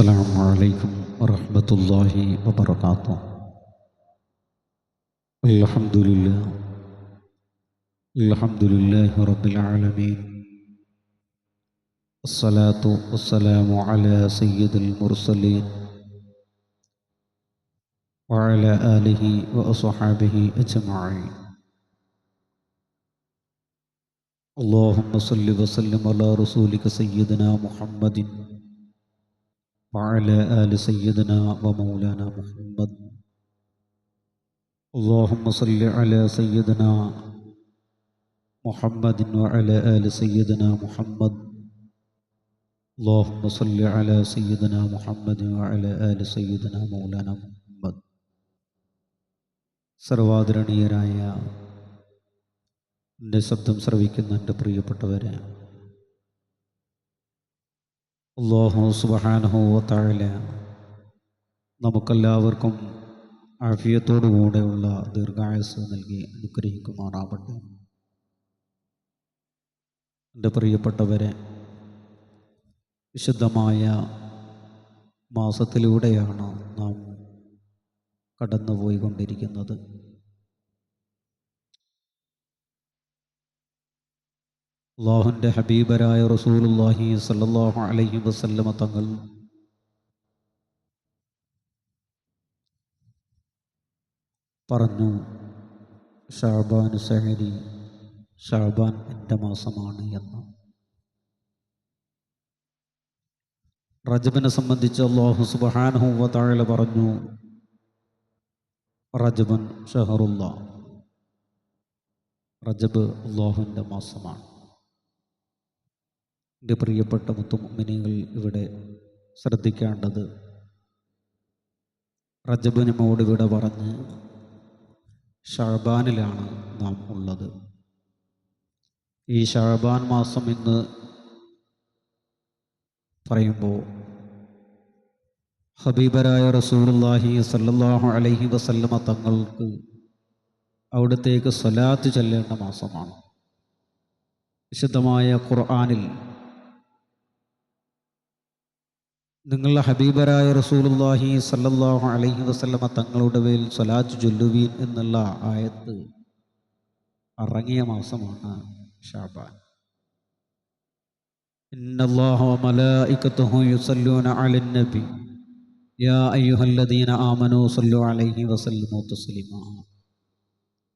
السلام عليكم ورحمة الله وبركاته. الحمد لله. الحمد لله رب العالمين. الصلاة والسلام على سيد المرسلين وعلى آله وأصحابه أجمعين. اللهم صل وسلم على رسولك سيدنا محمد وعلى آل سيدنا ومولانا محمد اللهم صل على سيدنا محمد وعلى آل سيدنا محمد اللهم صل على سيدنا محمد وعلى آل سيدنا مولانا محمد സർവാദരണീയരായ എൻ്റെ ശബ്ദം ശ്രവിക്കുന്ന എൻ്റെ പ്രിയപ്പെട്ടവരെ അള്ളാഹു സുബഹാനഹു താഴല നമുക്കെല്ലാവർക്കും ആഫിയത്തോടുകൂടെയുള്ള ദീർഘായുസ് നൽകി അനുഗ്രഹിക്കുമാറാവട്ടെ. എന്റെ പ്രിയപ്പെട്ടവരെ വിശുദ്ധമായ മാസത്തിലൂടെയാണ് നാം കടന്നുപോയിക്കൊണ്ടിരിക്കുന്നത്. അള്ളാഹുന്റെ ഹബീബരായ റസൂലുല്ലാഹി സല്ലാഹു അലൈഹി വസല്ലമ തങ്ങൾ. പറഞ്ഞു ഷാബാൻ സഹരി ഷാബാൻ എന്റെ മാസമാണ് എന്ന്. റജബിനെ സംബന്ധിച്ച് അള്ളാഹു സുബഹാനഹു താഴെ പറഞ്ഞു റജബൻ ഷഹറുല്ല റജബ് അള്ളാഹുവിന്റെ മാസമാണ്. എന്റെ പ്രിയപ്പെട്ട മുത്തുമിനികൾ ഇവിടെ ശ്രദ്ധിക്കേണ്ടത് റജബ് ഇവിടെ പറഞ്ഞ് ഷാബാനിലാണ് നാം ഉള്ളത്. ഈ ഷഹബാൻ മാസം ഇന്ന് പറയുമ്പോൾ ഹബീബരായ റസൂലുല്ലാഹി സല്ലല്ലാഹു അലൈഹി വസല്ലമ തങ്ങൾക്ക് അവിടത്തേക്ക് സ്വലാത്ത് ചെല്ലേണ്ട മാസമാണ്. വിശുദ്ധമായ ഖുർആാനിൽ നിങ്ങളുടെ ഹബീബരായ റസൂലുല്ലാഹി സല്ലല്ലാഹു അലൈഹി വസല്ലമ തങ്ങളുടെ മേൽ സ്വലാത്ത് ചൊല്ലുവീൻ എന്നുള്ള ആയത്ത് ഇറങ്ങിയ മാസമാണ് ഷാബാൻ. ഇന്നല്ലാഹു വമലായികത്തുഹു യുസല്ലൂന അലൻ യാ അയ്യുഹല്ലദീന ആമനു സല്ലു അലൈഹി വസല്ലമു തസ്ലീമാ.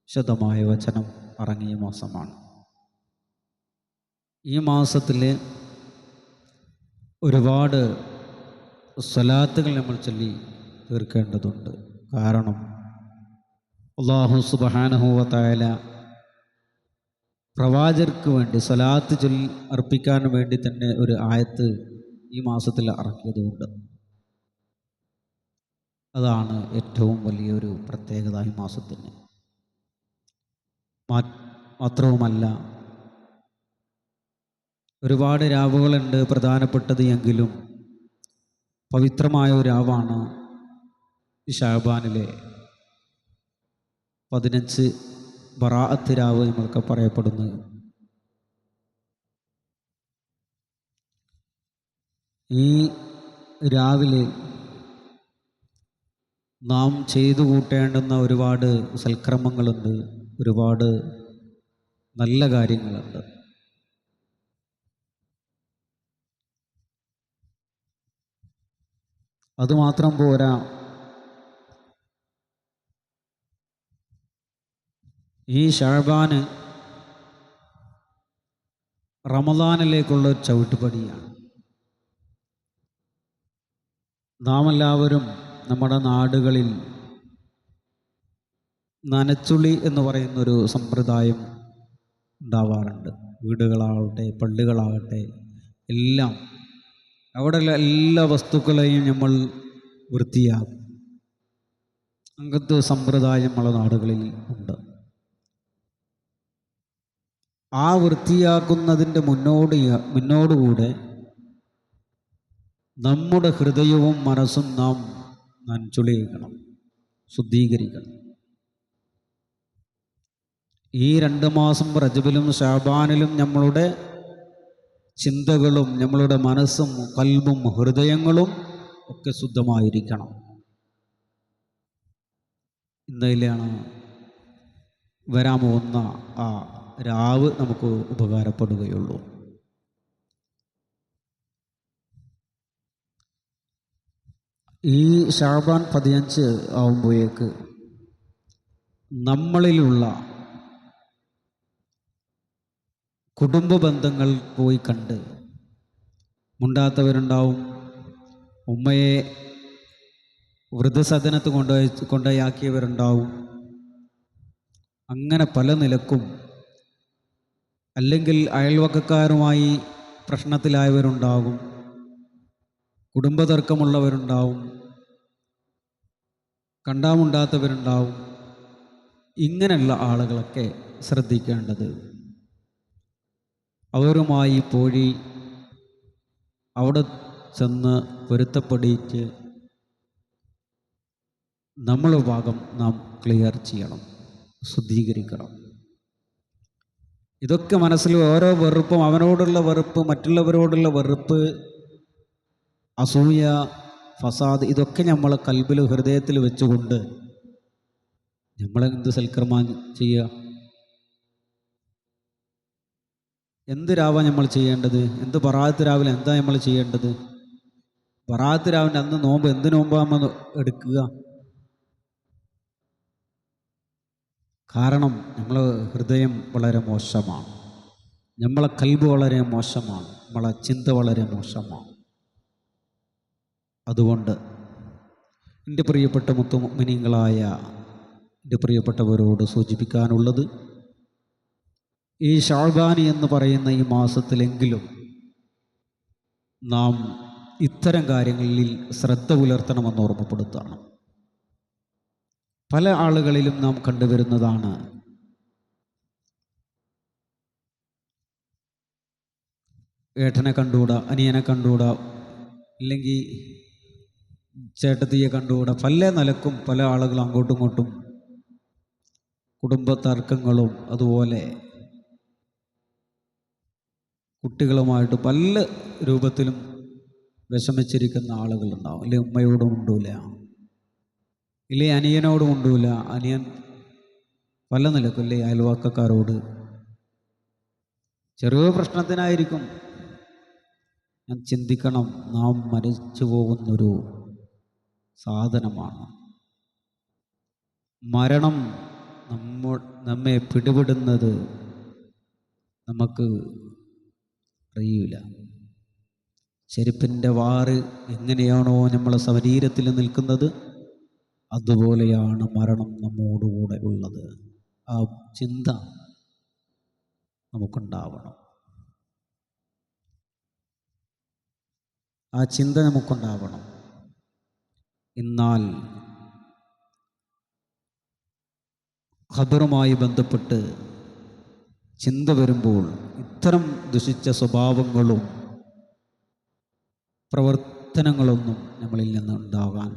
ശതമായ വചനം ഇറങ്ങിയ മാസമാണ്. ഈ മാസത്തിൽ ഒരുപാട് സ്വലാത്തുകൾ നമ്മൾ ചൊല്ലി തീർക്കേണ്ടതുണ്ട്. കാരണം അള്ളാഹു സുബഹാനഹുവത്തായ പ്രവാചകർക്ക് വേണ്ടി സ്വലാത്ത് ചൊല്ലി അർപ്പിക്കാൻ വേണ്ടി തന്നെ ഒരു ആയത്ത് ഈ മാസത്തിൽ ഇറക്കിയതുകൊണ്ട്. അതാണ് ഏറ്റവും വലിയൊരു പ്രത്യേകത ഈ മാസത്തിന്. മാത്രവുമല്ല ഒരുപാട് രാവുകളുണ്ട് പ്രധാനപ്പെട്ടത് എങ്കിലും പവിത്രമായ ഒരു രാവാണ് ഈ ഷാബാനിലെ പതിനഞ്ച് ബറാഅത്ത് രാവ് നമ്മൾക്ക് പറയപ്പെടുന്നത്. ഈ രാവിലെ നാം ചെയ്തു കൂട്ടേണ്ടുന്ന ഒരുപാട് സൽക്രമങ്ങളുണ്ട് ഒരുപാട് നല്ല കാര്യങ്ങളുണ്ട്. അതുമാത്രം പോരാ. ഈ ഷാബാന് റമദാനിലേക്കുള്ള ഒരു ചവിട്ടുപടിയാണ്. നാം എല്ലാവരും നമ്മുടെ നാടുകളിൽ നനച്ചുളി എന്ന് പറയുന്നൊരു സമ്പ്രദായം ഉണ്ടാവാറുണ്ട്. വീടുകളാവട്ടെ പള്ളികളാകട്ടെ എല്ലാം അവിടെയുള്ള എല്ലാ വസ്തുക്കളെയും നമ്മൾ വൃത്തിയാക്കും. അങ്ങനത്തെ സമ്പ്രദായം നമ്മളെ നാടുകളിൽ ഉണ്ട്. ആ വൃത്തിയാക്കുന്നതിന്റെ മുന്നോടി മുന്നോടുകൂടെ നമ്മുടെ ഹൃദയവും മനസ്സും നാം നനച്ചുളിയിക്കണം ശുദ്ധീകരിക്കണം. ഈ രണ്ട് മാസം റജബിലും ഷാബാനിലും നമ്മളുടെ ചിന്തകളും നമ്മളുടെ മനസ്സും കൽബും ഹൃദയങ്ങളും ഒക്കെ ശുദ്ധമായിരിക്കണം. ഇന്നതിലാണ് വരാൻ പോകുന്ന ആ രാവ് നമുക്ക് ഉപകാരപ്പെടുകയുള്ളൂ. ഈ ഷാബാൻ പതിനഞ്ച് ആവുമ്പോഴേക്ക് നമ്മളിലുള്ള കുടുംബ ബന്ധങ്ങൾ പോയി കണ്ട് മുണ്ടാത്തവരുണ്ടാവും. ഉമ്മയെ വൃദ്ധസദനത്ത് കൊണ്ടുപോയി കൊണ്ടുപോയാക്കിയവരുണ്ടാവും അങ്ങനെ പല നിലക്കും അല്ലെങ്കിൽ അയൽവക്കക്കാരുമായി പ്രശ്നത്തിലായവരുണ്ടാകും കുടുംബതർക്കമുള്ളവരുണ്ടാവും. കണ്ടാമുണ്ടാത്തവരുണ്ടാവും. ഇങ്ങനെയുള്ള ആളുകളൊക്കെ ശ്രദ്ധിക്കേണ്ടത് അവരുമായി പോയി അവിടെ ചെന്ന് പൊരുത്തപ്പെടിച്ച് നമ്മളെ ഭാഗം നാം ക്ലിയർ ചെയ്യണം ശുദ്ധീകരിക്കണം. ഇതൊക്കെ മനസ്സിൽ ഓരോ വെറുപ്പും അവനോടുള്ള വെറുപ്പ് മറ്റുള്ളവരോടുള്ള വെറുപ്പ് അസൂയ ഫസാദ് ഇതൊക്കെ നമ്മൾ കൽബിൽ ഹൃദയത്തിൽ വെച്ചുകൊണ്ട് നമ്മളെന്ത് സൽക്കർമ്മം ചെയ്യുക? എന്ത് രാവാ നമ്മൾ ചെയ്യേണ്ടത്? എന്ത് പറാത്ത് രാവിലെ എന്താ നമ്മൾ ചെയ്യേണ്ടത്? പറാത്ത് രാവിലെ അന്ന് നോമ്പ് എന്ത് നോമ്പാ നമ്മൾ എടുക്കുക? കാരണം നമ്മളെ ഹൃദയം വളരെ മോശമാണ്. നമ്മളെ കൽബ് വളരെ മോശമാണ്. നമ്മളെ ചിന്ത വളരെ മോശമാണ്. അതുകൊണ്ട് എന്റെ പ്രിയപ്പെട്ട മുത്തുമിനിങ്ങളായ എന്റെ പ്രിയപ്പെട്ടവരോട് സൂചിപ്പിക്കാനുള്ളത് ഈ ഷാൾബാനി എന്ന് പറയുന്ന ഈ മാസത്തിലെങ്കിലും നാം ഇത്തരം കാര്യങ്ങളിൽ ശ്രദ്ധ പുലർത്തണമെന്ന് ഓർമ്മപ്പെടുത്താണ് പല ആളുകളിലും നാം കണ്ടുവരുന്നതാണ് ഏട്ടനെ കണ്ടുകൂടാ അനിയനെ കണ്ടുകൂടാ അല്ലെങ്കിൽ ചേട്ടത്തിയെ കണ്ടുകൂടാ പല നിലക്കും പല ആളുകളും അങ്ങോട്ടും ഇങ്ങോട്ടും കുടുംബ തർക്കങ്ങളും അതുപോലെ കുട്ടികളുമായിട്ട് പല രൂപത്തിലും വിഷമിച്ചിരിക്കുന്ന ആളുകളുണ്ടാവും. അല്ലെ ഉമ്മയോടും ഉണ്ടൂല. ഇല്ലേ അനിയനോടും ഉണ്ടൂല. അനിയൻ പല നിലക്കും ഇല്ലേ അയൽവാക്കക്കാരോട്. ചെറിയ പ്രശ്നത്തിനായിരിക്കും. ഞാൻ ചിന്തിക്കണം. നാം മരിച്ചു പോകുന്നൊരു സാധനമാണ്. മരണം നമ്മ നമ്മെ പിടിപെടുന്നത് നമുക്ക് അറിയില്ല ചെരുപ്പിന്റെ വാറ് എങ്ങനെയാണോ നമ്മളെ ശരീരത്തിൽ നിൽക്കുന്നത് അതുപോലെയാണ് മരണം നമ്മോടുകൂടെ ഉള്ളത്. ആ ചിന്ത നമുക്കുണ്ടാവണം. ആ ചിന്ത നമുക്കുണ്ടാവണം. എന്നാൽ ഖബറുമായി ബന്ധപ്പെട്ട് ചിന്ത വരുമ്പോൾ ഇത്തരം ദുഷിച്ച സ്വഭാവങ്ങളും പ്രവർത്തനങ്ങളൊന്നും നമ്മളിൽ നിന്ന് ഉണ്ടാകാൻ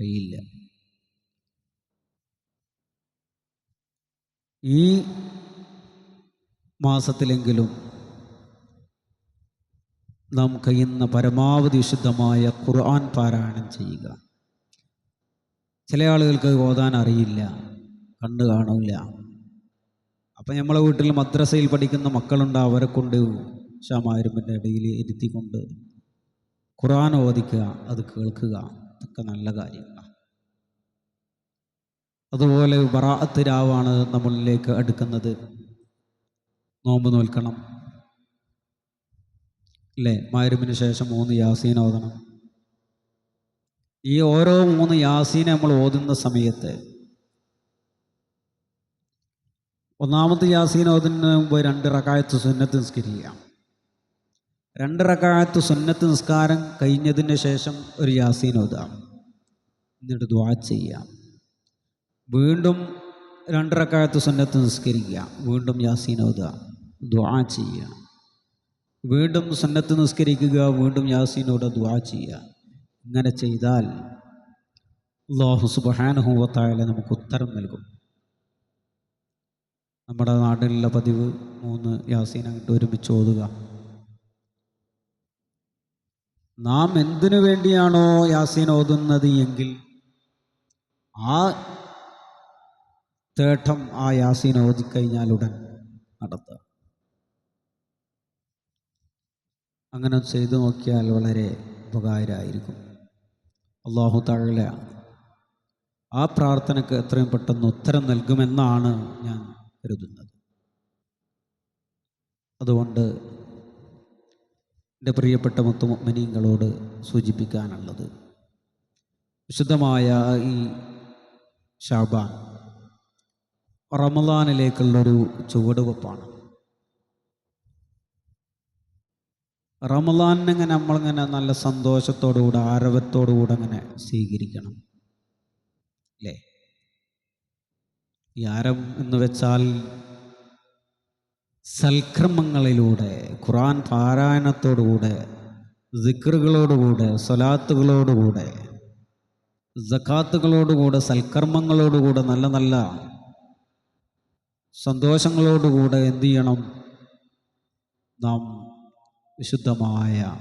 കഴിയില്ല. ഈ മാസത്തിലെങ്കിലും നാം കഴിയുന്ന പരമാവധി വിശുദ്ധമായ ഖുർആൻ പാരായണം ചെയ്യുക. ചില ആളുകൾക്ക് ഓതാൻ അറിയില്ല കണ്ണു കാണില്ല അപ്പം നമ്മളെ വീട്ടിൽ മദ്രസയിൽ പഠിക്കുന്ന മക്കളുണ്ട് അവരെ കൊണ്ട് ഷമാരുമിന്റെ ഇടയിൽ ഇരുത്തിക്കൊണ്ട് ഖുറാൻ ഓദിക്കുക അത് കേൾക്കുക ഇതൊക്കെ നല്ല കാര്യങ്ങളാണ് അതുപോലെ ബറാഅത്ത് രാവാണ് നമ്മളിലേക്ക് അടുക്കുന്നത്. നോമ്പ് നോൽക്കണം. അല്ലേ? മാരുമിന് ശേഷം മൂന്ന് യാസീൻ ഓതണം. ഈ ഓരോ മൂന്ന് യാസീനെ നമ്മൾ ഓതുന്ന സമയത്ത് ഒന്നാമത്തെ യാസീൻ ഓതിന് മുമ്പ് രണ്ട് റക്കായത്ത് സുന്നത്ത് നിസ്കരിക്കാം രണ്ട് റക്കായത്ത് സുന്നത്ത് നിസ്കാരം കഴിഞ്ഞതിന് ശേഷം ഒരു യാസീൻ ഓതാം. എന്നിട്ട് ദ്വാ ചെയ്യാം വീണ്ടും രണ്ട് റക്കായത്ത് സുന്നത്ത് നിസ്കരിക്കുക. വീണ്ടും യാസീൻ ഓതുക ദ്വാ ചെയ്യാം വീണ്ടും സുന്നത്ത് നിസ്കരിക്കുക. വീണ്ടും യാസീനോട് ദ്വാ ചെയ്യുക. ഇങ്ങനെ ചെയ്താൽ അള്ളാഹു സുബഹാനുഭവത്തായ നമുക്ക് ഉത്തരം നൽകും. നമ്മുടെ നാട്ടിലുള്ള പതിവ് മൂന്ന് യാസീൻ അങ്ങോട്ട് ഒരുമിച്ച് ഓതുക. നാം എന്തിനു വേണ്ടിയാണോ യാസീൻ ഓതുന്നത് എങ്കിൽ ആ തേട്ടം ആ യാസീൻ ഓതിക്കഴിഞ്ഞാൽ ഉടൻ നടത്തുക. അങ്ങനെ ചെയ്തു നോക്കിയാൽ വളരെ ഉപകാരമായിരിക്കും. അള്ളാഹു താഴെ ആ പ്രാർത്ഥനയ്ക്ക് എത്രയും പെട്ടെന്ന് ഉത്തരം നൽകുമെന്നാണ് ഞാൻ കരുതുന്നത്. അതുകൊണ്ട് എന്റെ പ്രിയപ്പെട്ട മുത്തുമനീങ്ങളോട് സൂചിപ്പിക്കാനുള്ളത് വിശുദ്ധമായ ഈ ഷാബാൻ റമദാനിലേക്കുള്ളൊരു ചുവടുവെപ്പാണ്. റമദാനിങ്ങനെ നമ്മളിങ്ങനെ നല്ല സന്തോഷത്തോടുകൂടെ ആരവത്തോടുകൂടെ അങ്ങനെ സ്വീകരിക്കണം? അല്ലേ? ആരം എന്ന് വെച്ചാൽ സൽക്രമങ്ങളിലൂടെ ഖുറാൻ പാരായണത്തോടുകൂടെ സിക്റുകളോടുകൂടെ സ്വലാത്തുകളോടുകൂടെ ജക്കാത്തുകളോടുകൂടെ സൽക്കർമ്മങ്ങളോടുകൂടെ നല്ല നല്ല സന്തോഷങ്ങളോടുകൂടെ എന്ത് ചെയ്യണം? നാം വിശുദ്ധമായ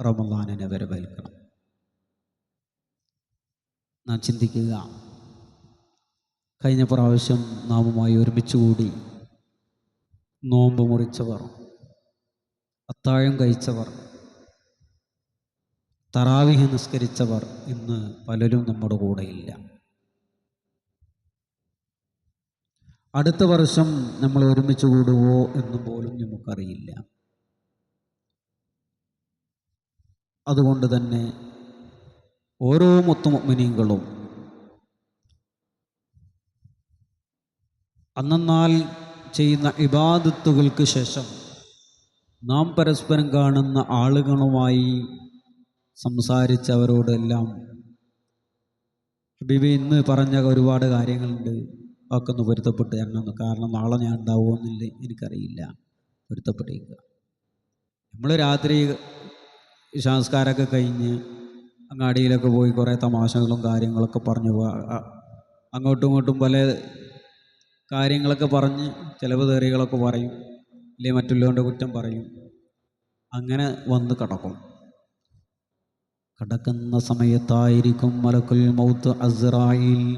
റമദാനിനെ വരവേൽക്കണം. നാം ചിന്തിക്കുക. കഴിഞ്ഞ പ്രാവശ്യം നാമുമായി ഒരുമിച്ച് കൂടി നോമ്പ് മുറിച്ചവർ അത്താഴം കഴിച്ചവർ തറാവിഹ് നിസ്കരിച്ചവർ ഇന്ന് പലരും നമ്മുടെ കൂടെയില്ല അടുത്ത വർഷം നമ്മൾ ഒരുമിച്ച് കൂടുവോ എന്ന് പോലും നമുക്കറിയില്ല. അതുകൊണ്ട് തന്നെ ഓരോ മുത്തുമൊമിനികളും അന്നാൽ ചെയ്യുന്ന ഇബാദത്തുകൾക്ക് ശേഷം നാം പരസ്പരം കാണുന്ന ആളുകളുമായി സംസാരിച്ചവരോടെല്ലാം ഹബീബി ഇന്ന് പറഞ്ഞ ഒരുപാട് കാര്യങ്ങളുണ്ട്. ഒക്കെ ഒന്ന് പൊരുത്തപ്പെട്ട് തരണമെന്ന്. കാരണം നാളെ ഞാൻ ഉണ്ടാവുമെന്നില്ല എനിക്കറിയില്ല. പൊരുത്തപ്പെട്ടേക്കുക നമ്മൾ രാത്രി സംസ്കാരമൊക്കെ കഴിഞ്ഞ് അങ്ങാടിയിലൊക്കെ പോയി കുറേ തമാശകളും കാര്യങ്ങളൊക്കെ പറഞ്ഞു. അങ്ങോട്ടും ഇങ്ങോട്ടും പല കാര്യങ്ങളൊക്കെ പറഞ്ഞ് ചിലവ് തേറികളൊക്കെ പറയും. ഇല്ലേ മറ്റുള്ളവരുടെ കുറ്റം പറയും. അങ്ങനെ വന്ന് കടക്കും. കടക്കുന്ന സമയത്തായിരിക്കും മലക്കുൽ മൗത്ത് അസ്രായിൽ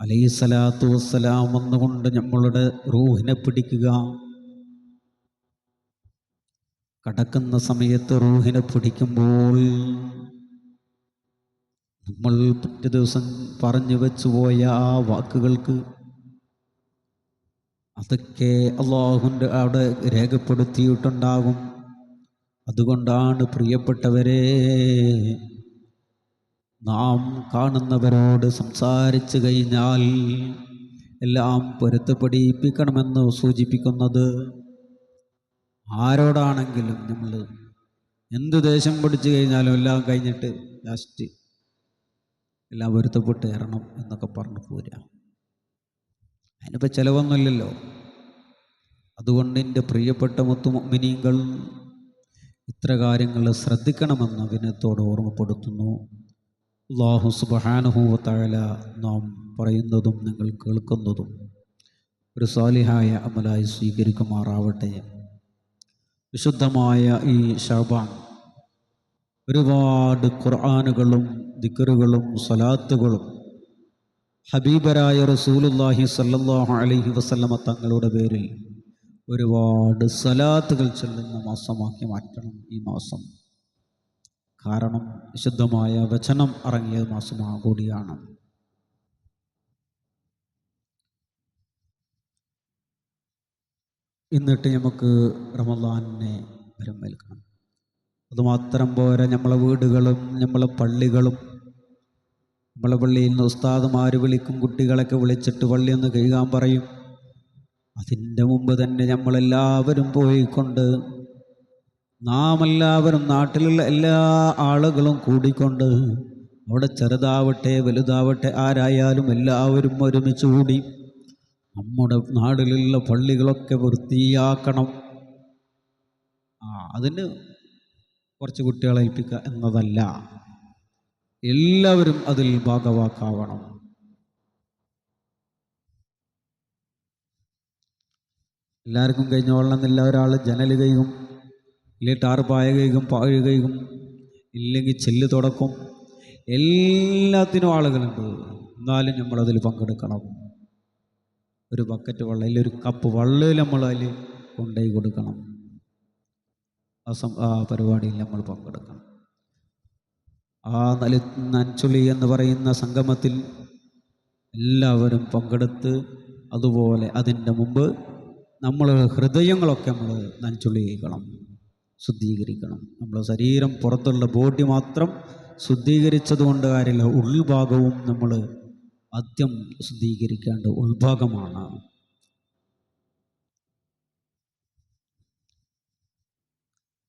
അലൈഹി സ്വലാത്തു വസ്സലാം വന്നുകൊണ്ട് നമ്മളുടെ റൂഹിനെ പിടിക്കുക. കടക്കുന്ന സമയത്ത് റൂഹിനെ പിടിക്കുമ്പോൾ നമ്മൾ പിറ്റേ ദിവസം പറഞ്ഞു വെച്ചു പോയ ആ വാക്കുകൾക്ക് അതൊക്കെ അള്ളാഹുന്റെ അവിടെ രേഖപ്പെടുത്തിയിട്ടുണ്ടാകും. അതുകൊണ്ടാണ് പ്രിയപ്പെട്ടവരെ നാം കാണുന്നവരോട് സംസാരിച്ചു കഴിഞ്ഞാൽ എല്ലാം പൊരുത്തപ്പെടിപ്പിക്കണമെന്ന് സൂചിപ്പിക്കുന്നത് ആരോടാണെങ്കിലും നമ്മൾ എന്ത് ദേഷ്യം പിടിച്ചു കഴിഞ്ഞാലും എല്ലാം കഴിഞ്ഞിട്ട് ലാസ്റ്റ് എല്ലാം പൊരുത്തപ്പെട്ട് ഇറണം എന്നൊക്കെ പറഞ്ഞു പോരാ അതിനിപ്പോൾ ചിലവൊന്നുമില്ലല്ലോ. അതുകൊണ്ട് എന്റെ പ്രിയപ്പെട്ട മുത്തുമിനിങ്ങൾ ഇത്ര കാര്യങ്ങൾ ശ്രദ്ധിക്കണമെന്ന് വിനയത്തോട് ഓർമ്മപ്പെടുത്തുന്നു. അള്ളാഹു സുബഹാനുഭൂവത്താഴല നാം പറയുന്നതും നിങ്ങൾ കേൾക്കുന്നതും ഒരു സാലിഹായ അമലായി സ്വീകരിക്കുമാറാവട്ടെ. വിശുദ്ധമായ ഈ ഷാബാൻ ഒരുപാട് ഖുർആാനുകളും ദിക്കറുകളും സലാത്തുകളും ഹബീബരായ റസൂലുല്ലാഹി സല്ലല്ലാഹു അലൈഹി വസല്ലമ തങ്ങളുടെ പേരിൽ ഒരുപാട് സലാത്തുകൾ ചൊല്ലുന്ന മാസമാക്കി മാറ്റണം ഈ മാസം. കാരണം വിശുദ്ധമായ വചനം ഇറങ്ങിയ മാസമാ കൂടിയാണ് എന്നിട്ട് നമുക്ക് റമദാനിനെ വരമേൽക്കണം അതുമാത്രം പോരാ നമ്മളെ വീടുകളും നമ്മളെ പള്ളികളും നമ്മളെ പള്ളിയിൽ നിന്ന് ഉസ്താദുമാർ വിളിക്കും കുട്ടികളൊക്കെ വിളിച്ചിട്ട് പള്ളി ഒന്ന് കഴുകാൻ പറയും. അതിന്റെ മുമ്പ് തന്നെ നമ്മളെല്ലാവരും പോയിക്കൊണ്ട് നാം എല്ലാവരും നാട്ടിലുള്ള എല്ലാ ആളുകളും കൂടിക്കൊണ്ട് അവിടെ ചെറുതാവട്ടെ വലുതാവട്ടെ ആരായാലും എല്ലാവരും ഒരുമിച്ച് കൂടി നമ്മുടെ നാടിലുള്ള പള്ളികളൊക്കെ വൃത്തിയാക്കണം. ആ അതിന് കുറച്ച് കുട്ടികളെ ഏൽപ്പിക്കുക എന്നതല്ല. എല്ലാവരും അതിൽ ഭാഗവാക്കാവണം. എല്ലാവർക്കും കഴിഞ്ഞോളണമെന്നില്ല ഒരാൾ ജനൽ കൈകും ഇല്ലെങ്കിൽ ടാറ് പായ കൈകും പാഴ് കൈകും ഇല്ലെങ്കിൽ ചെല്ല് തുടക്കും. എല്ലാത്തിനും ആളുകളുണ്ട്. എന്നാലും നമ്മളതിൽ പങ്കെടുക്കണം. ഒരു ബക്കറ്റ് വെള്ളം അല്ലെങ്കിൽ ഒരു കപ്പ് വെള്ളം നമ്മൾ അതിൽ കൊണ്ടുപോയി കൊടുക്കണം. ആ പരിപാടിയിൽ നമ്മൾ പങ്കെടുക്കണം. ആ നല നഞ്ചുളി എന്ന് പറയുന്ന സംഗമത്തിൽ എല്ലാവരും പങ്കെടുത്ത് അതുപോലെ അതിന്റെ മുമ്പ് നമ്മൾ ഹൃദയങ്ങളൊക്കെ നമ്മൾ നനച്ചുള്ളി ചെയ്യണം ശുദ്ധീകരിക്കണം. നമ്മൾ ശരീരം പുറത്തുള്ള ബോഡി മാത്രം ശുദ്ധീകരിച്ചത് കൊണ്ട് കാര്യമില്ല ഉൾഭാഗവും നമ്മൾ ആദ്യം ശുദ്ധീകരിക്കേണ്ട ഉൾഭാഗമാണ്.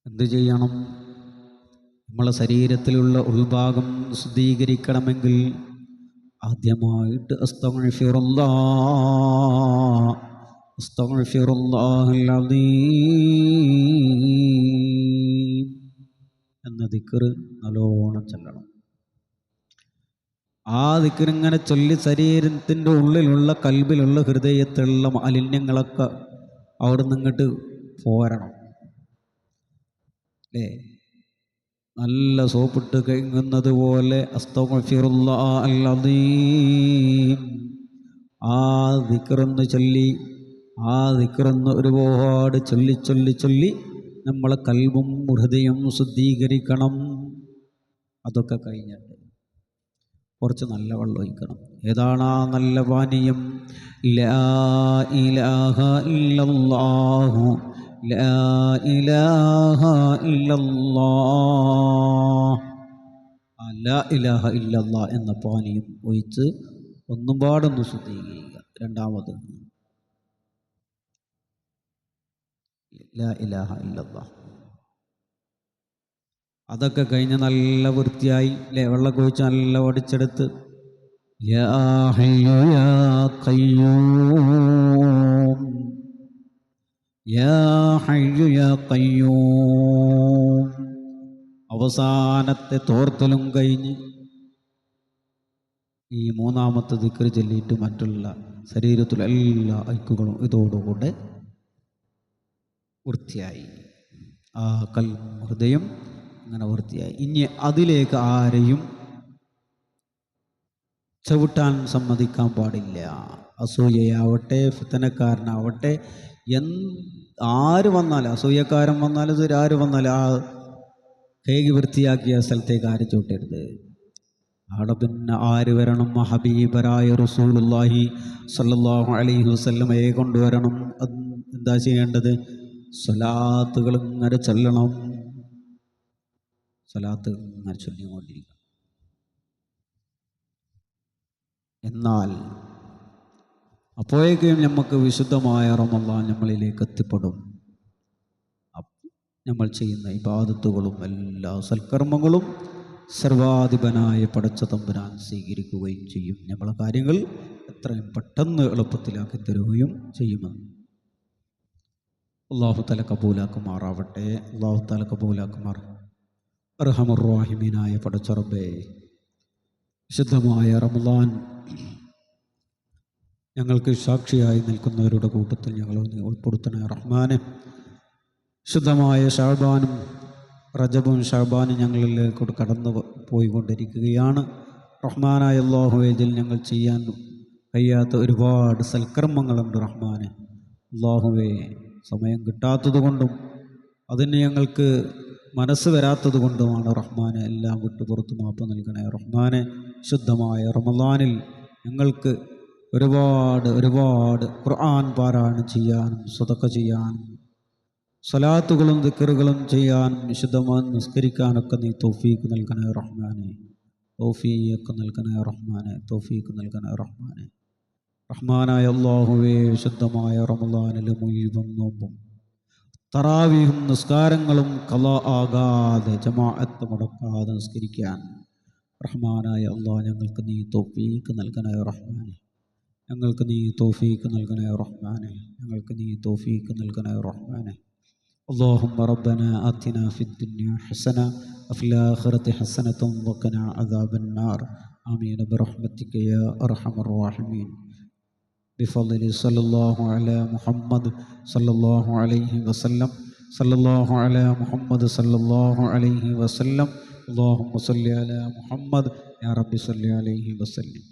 എന്ത് ചെയ്യണം? നമ്മളെ ശരീരത്തിലുള്ള ഉൾഭാഗം ശുദ്ധീകരിക്കണമെങ്കിൽ ആദ്യമായിട്ട് എന്ന ദിക്കറ് നല്ലോണം ചെല്ലണം. ആ ദിക്കറിങ്ങനെ ചൊല്ലി ശരീരത്തിന്റെ ഉള്ളിലുള്ള കൽബിലുള്ള ഹൃദയത്തിലുള്ള മാലിന്യങ്ങളൊക്കെ അവിടെ നിന്നിങ്ങോട്ട് പോരണം. അല്ലേ നല്ല സോപ്പിട്ട് കഴിങ്ങുന്നത് പോലെ ആ ദിക്റൊന്ന് ചൊല്ലി ആ ദിക്റൊന്ന് ഒരുപാട് ചൊല്ലി ചൊല്ലി ചൊല്ലി നമ്മളെ കൽവും ഹൃദയം ശുദ്ധീകരിക്കണം. അതൊക്കെ കഴിഞ്ഞിട്ട് കുറച്ച് നല്ല വെള്ളം ഒഴിക്കണം. ഏതാണ് ആ നല്ല പാനീയം? ലാ ഇലാഹ ഇല്ലല്ലാഹു. എന്ന പാനീയം ഒഴിച്ച് ഒന്നും പാടൊന്ന് ശുദ്ധീകരിക്കുക. രണ്ടാമത് ലാ ഇലാഹ അതൊക്കെ കഴിഞ്ഞ് നല്ല വൃത്തിയായി അല്ലേ വെള്ളം കുഴിച്ച് നല്ല ഒടിച്ചെടുത്ത് യാ യാ ഖയ്യൂം. യാ ഹയ്യു അവസാനത്തെ തോർത്തലും കഴിഞ്ഞ് ഈ മൂന്നാമത്തെ ദിക്കർ ചൊല്ലിയിട്ട് മറ്റുള്ള ശരീരത്തിലെ എല്ലാ ഐക്കുകളും ഇതോടുകൂടെ വൃത്തിയായി. ആ കൽ ഹൃദയം അങ്ങനെ വൃത്തിയായി. ഇനി അതിലേക്ക് ആരെയും ചവിട്ടാൻ സമ്മതിക്കാൻ പാടില്ല. അസൂയയാവട്ടെ ഫിത്തനക്കാരനാവട്ടെ ആര് വന്നാലും അസൂയക്കാരൻ വന്നാലും ഇതൊരു ആര് വന്നാലും ആ കേകി വൃത്തിയാക്കിയ സ്ഥലത്തേക്ക് ആര് ചൂട്ടരുത്? അവിടെ പിന്നെ ആര് വരണം? ഹബീബരായ റസൂലുള്ളാഹി സല്ലാഹു അലൈഹി വസല്ലമയെ കൊണ്ടുവരണം എന്താ ചെയ്യേണ്ടത്? സ്വലാത്തുകൾ ഇങ്ങനെ ചൊല്ലണം. സ്വലാത്ത് ഇങ്ങനെ ചൊല്ലിക്കൊണ്ടിരിക്കണം. എന്നാൽ അപ്പോഴേക്കും നമുക്ക് വിശുദ്ധമായ റമല്ലാൻ നമ്മളിലേക്ക് എത്തിപ്പെടും. നമ്മൾ ചെയ്യുന്ന ഇബാദത്തുകളും എല്ലാ സൽക്കർമ്മങ്ങളും സർവാധിപനായ പടച്ച തമ്പുരാൻ സ്വീകരിക്കുകയും ചെയ്യും. നമ്മളെ കാര്യങ്ങൾ എത്രയും പെട്ടെന്ന് എളുപ്പത്തിലാക്കി തരുകയും ചെയ്യുമെന്ന് അള്ളാഹു തല കബൂലാക്കുമാറാവട്ടെ. അള്ളാഹു തല കബൂലാക്കുമാർ. റഹമുറാഹിമീനായ പടച്ചറബേ. വിശുദ്ധമായ റമലാൻ ഞങ്ങൾക്ക് സാക്ഷിയായി നിൽക്കുന്നവരുടെ കൂട്ടത്തിൽ ഞങ്ങൾ ഉൾപ്പെടുത്തണേ. റഹ്മാന് ശുദ്ധമായ ഷാബാനും റജബും ഷാബാനും ഞങ്ങളിലേക്ക് കടന്നു പോയിക്കൊണ്ടിരിക്കുകയാണ്. റഹ്മാനായ അള്ളാഹുവേദിൽ ഞങ്ങൾ ചെയ്യാൻ കഴിയാത്ത ഒരുപാട് സൽക്കർമ്മങ്ങളുണ്ട് റഹ്മാന്. അള്ളാഹുവേ സമയം കിട്ടാത്തത് കൊണ്ടും അതിന് ഞങ്ങൾക്ക് മനസ്സ് വരാത്തത് കൊണ്ടുമാണ് റഹ്മാനെ എല്ലാം വിട്ടു മാപ്പ് നൽകണേ. റഹ്മാനെ ശുദ്ധമായ റമദാനിൽ ഞങ്ങൾക്ക് ഒരുപാട് ഒരുപാട് ഖുർആൻ പാരായണം ചെയ്യാനും സ്വതക്ക ചെയ്യാനും സ്വലാത്തുകളും ദിക്കറുകളും ചെയ്യാനും വിശുദ്ധമായി നിസ്കരിക്കാനൊക്കെ നീ തോഫീക്ക് നൽകണേ റഹ്മാനെ. തൗഫീക്ക് നൽകണേ റഹ്മാനെ തോഫീക്ക് നൽകണേ റഹ്മാനെ. റഹ്മാനായ അള്ളാഹുവേ വിശുദ്ധമായ റമദാനിലെ മുഴുവൻ നോമ്പും തറാവിയും നിസ്കാരങ്ങളും കല ആകാതെ ജമാഅത്ത് മുടക്കാതെ നിസ്കരിക്കാൻ റഹ്മാനായ അള്ളാഹ് ഞങ്ങൾക്ക് നീ തോഫീക്ക് നൽകണേ റഹ്മാനെ. ഞങ്ങൾക്ക് നീ തൗഫീക്ക് നൽകണേ റഹ്മാനെ ഞങ്ങൾക്ക് നീ തൗഫീക്ക് നൽകണേ റഹ്മാനെ اللهم ربنا آتنا في الدنيا حسنة وفي الآخرة حسنة وقنا عذاب النار آمين برحمتك يا أرحم الراحمين بفضل صلى الله على محمد صلى الله عليه وسلم صلى الله على محمد صلى الله عليه وسلم اللهم صل على محمد يا رب صل عليه وسلم